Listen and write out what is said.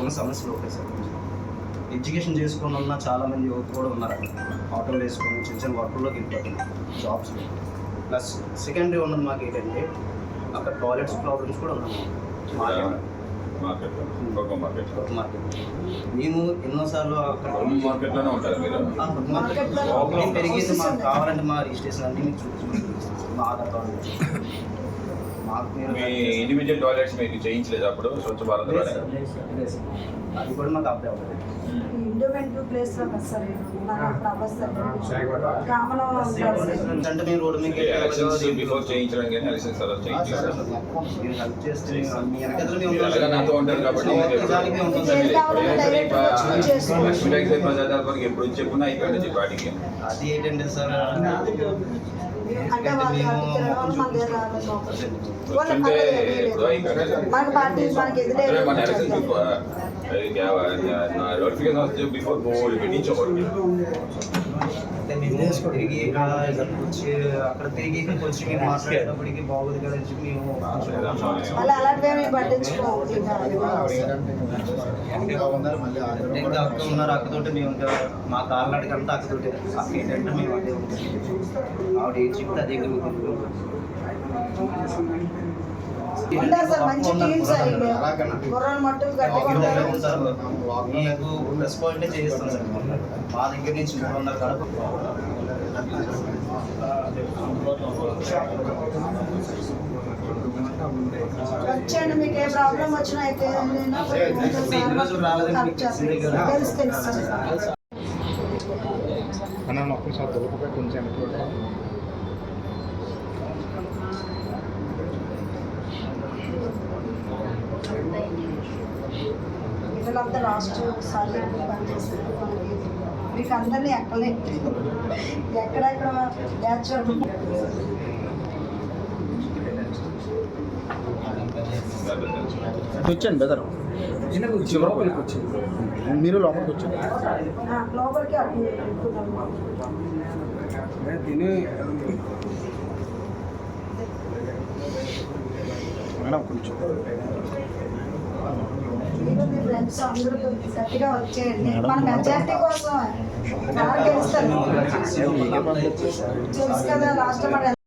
ఉన్న సమస్యలు ఒకటే సార్. ఎడ్యుకేషన్ చేసుకుని ఉన్న చాలా మంది యువత కూడా ఉన్నారు. ఆటోలు వేసుకొని చిన్న చిన్న వర్క్లోకి వెళ్ళిపోతున్నారు. జాబ్స్ ప్లస్ సెకండరీ ఉన్నది మాకు ఏంటంటే అక్కడ టాయిలెట్స్ ప్రాబ్లమ్స్ కూడా ఉన్నాయి. మార్కెట్ మార్కెట్ ఇంకొక మార్కెట్ కొత్త మార్కెట్ మేము ఎన్నోసార్లు అక్కడ మార్కెట్లోనే ఉంటారు మీరు. మార్కెట్ పెరిగేది మాకు కావాలంటే మా రిజిస్ట్రేషన్ అన్ని మీకు మా ఆధార్ కార్డు. మీ ఇండివిజువల్ టాయిలెట్స్ మీకు చేయించలేదు అప్పుడు స్వచ్ఛ భారత్. అది కూడా మాకు అప్లై అవ్వలేదు. ఇండోమెంట్ ప్లేస్లో కదా సార్ అంటే మేము రోడ్డు ఎలక్షన్స్ బిఫోర్ చేయించడం కానీ ఎలక్షన్స్ తర్వాత చేయించారు మీరు హెల్ప్ చేస్తే మీ వెనకాల మేము మీరు ఉంటాం. ఎలాగ సార్. నాతో ఉంటారు కాబట్టి మీకు ఎప్పుడు- మేము. లక్ష్మీ వరకు చెప్పున్నా ఇక్కడ నుంచి పాటికి అది ఏంటంటే సార్ అంటే వల్ల మన దగ్గర రాలేదు లోపలికి. వాళ్ళ వస్తుంటే పక్కన ఇప్పుడు ఇక్కడ మన పార్టీ మనకి ఎదురే తిరిగి అక్కడ తిరిగి వచ్చి మేము మాట్లాడేటప్పటికి బాగుంది కదా అని చెప్పి మేము కొంచెం ఇంకా అక్క ఉన్నారు అక్కతోటి మేము మా కాళ్ళనాడికి అంతా అక్కతోటి అక్క ఏంటంటే మేము అదే ఉంటాం. ఆవిడ ఏం చెప్తే అదే. ఉంటారు సార్ మంచి టీమ్ సార్ మట్టుకు గట్టిగా ఉంటారు. మీకు ప్లస్ పాయింట్ చేస్తాం సార్. మా దగ్గర నుంచి మూడు వందల కడప వచ్చేయండి మీకు ఏ ప్రాబ్లం వచ్చినా అయితే నేను ఇన్ని రోజులు రాలేదని మీకు తెలిసిందే కదా. తెలుసు తెలుసు. సార్. అన్న ఒక్క సార్ దొరకకపోయి కొంచెం వీళ్ళంతా లాస్ట్ మనకి మీకు అందరినీ ఎక్కలే. ఎక్కడెక్కడ బ్యాచ్ వచ్చాను బెదర్. లోపలికి వచ్చింది మీరు ఎక్కుతున్నాము. తిని. మేడం కొంచెం అందరూ గట్టిగా వచ్చేయండి. మన మెజారిటీ కోసం గెలుస్తారు. కదా